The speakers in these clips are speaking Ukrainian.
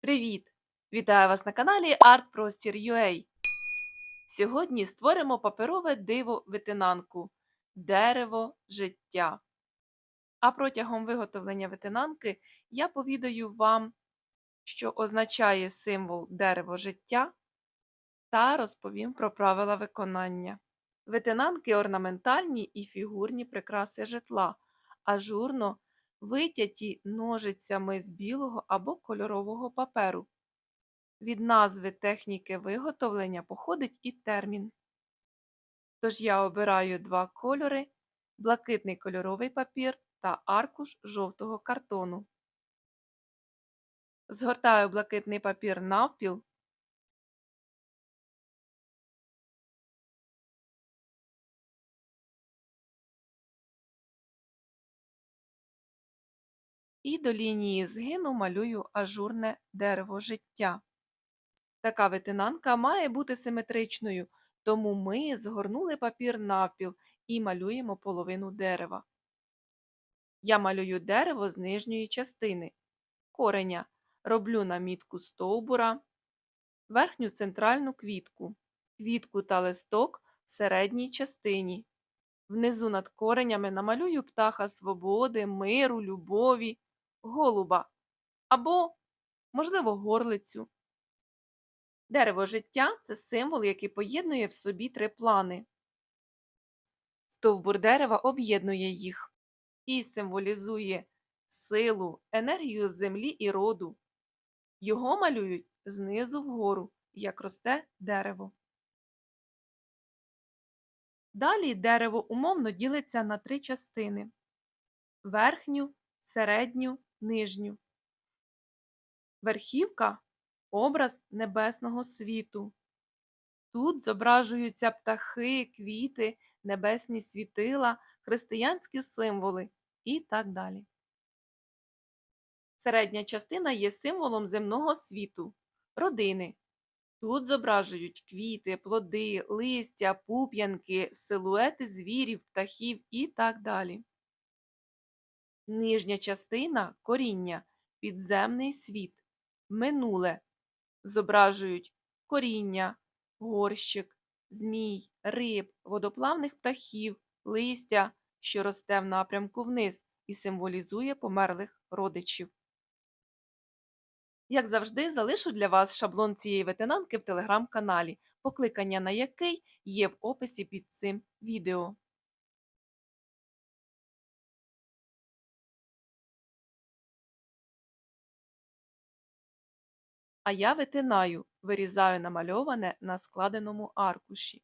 Привіт! Вітаю вас на каналі ArtProstir.ua. Сьогодні створимо паперове диво витинанку Дерево життя. А протягом виготовлення витинанки я повідаю вам, що означає символ дерево життя, та розповім про правила виконання. Витинанки орнаментальні і фігурні прикраси житла, ажурно витяті ножицями з білого або кольорового паперу. Від назви техніки виготовлення походить і термін. Тож я обираю два кольори блакитний кольоровий папір та аркуш жовтого картону. Згортаю блакитний папір навпіл і до лінії згину малюю ажурне дерево життя. Така витинанка має бути симетричною, тому ми згорнули папір навпіл і малюємо половину дерева. Я малюю дерево з нижньої частини, кореня, роблю намітку стовбура, верхню центральну квітку, квітку та листок в середній частині. Внизу над коренями намалюю птаха свободи, миру, любові, голуба або, можливо, горлицю. Дерево життя це символ, який поєднує в собі три плани. Стовбур дерева об'єднує їх і символізує силу, енергію землі і роду. Його малюють знизу вгору, як росте дерево. Далі дерево умовно ділиться на три частини верхню, середню, нижню. Верхівка образ небесного світу. Тут зображуються птахи, квіти, небесні світила, християнські символи і так далі. Середня частина є символом земного світу, родини. Тут зображують квіти, плоди, листя, пуп'янки, силуети звірів, птахів і так далі. Нижня частина коріння, підземний світ, минуле зображують коріння, горщик, змій, риб, водоплавних птахів, листя, що росте в напрямку вниз і символізує померлих родичів. Як завжди, залишу для вас шаблон цієї ветенанки в телеграм-каналі, покликання на який є в описі під цим відео. А я витинаю, вирізаю намальоване на складеному аркуші.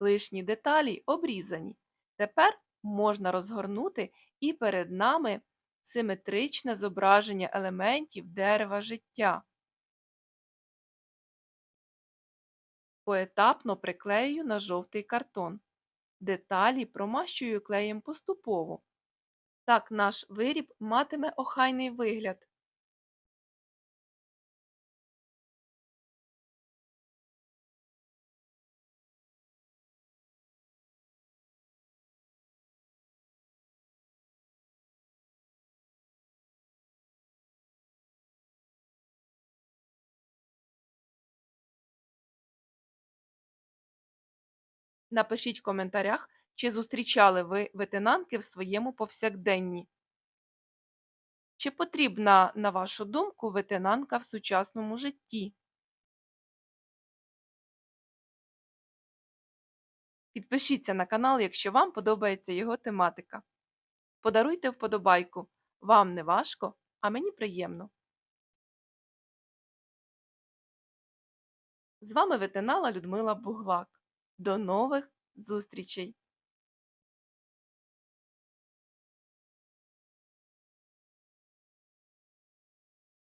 Лишні деталі обрізані. Тепер можна розгорнути і перед нами симетричне зображення елементів дерева життя. Поетапно приклеюю на жовтий картон. Деталі промащую клеєм поступово. Так наш виріб матиме охайний вигляд. Напишіть в коментарях, чи зустрічали ви ветенанки в своєму повсякденні. Чи потрібна, на вашу думку, ветенанка в сучасному житті? Підпишіться на канал, якщо вам подобається його тематика. Подаруйте вподобайку. Вам не важко, а мені приємно. З вами ветенала Людмила Буглак. До нових зустрічей!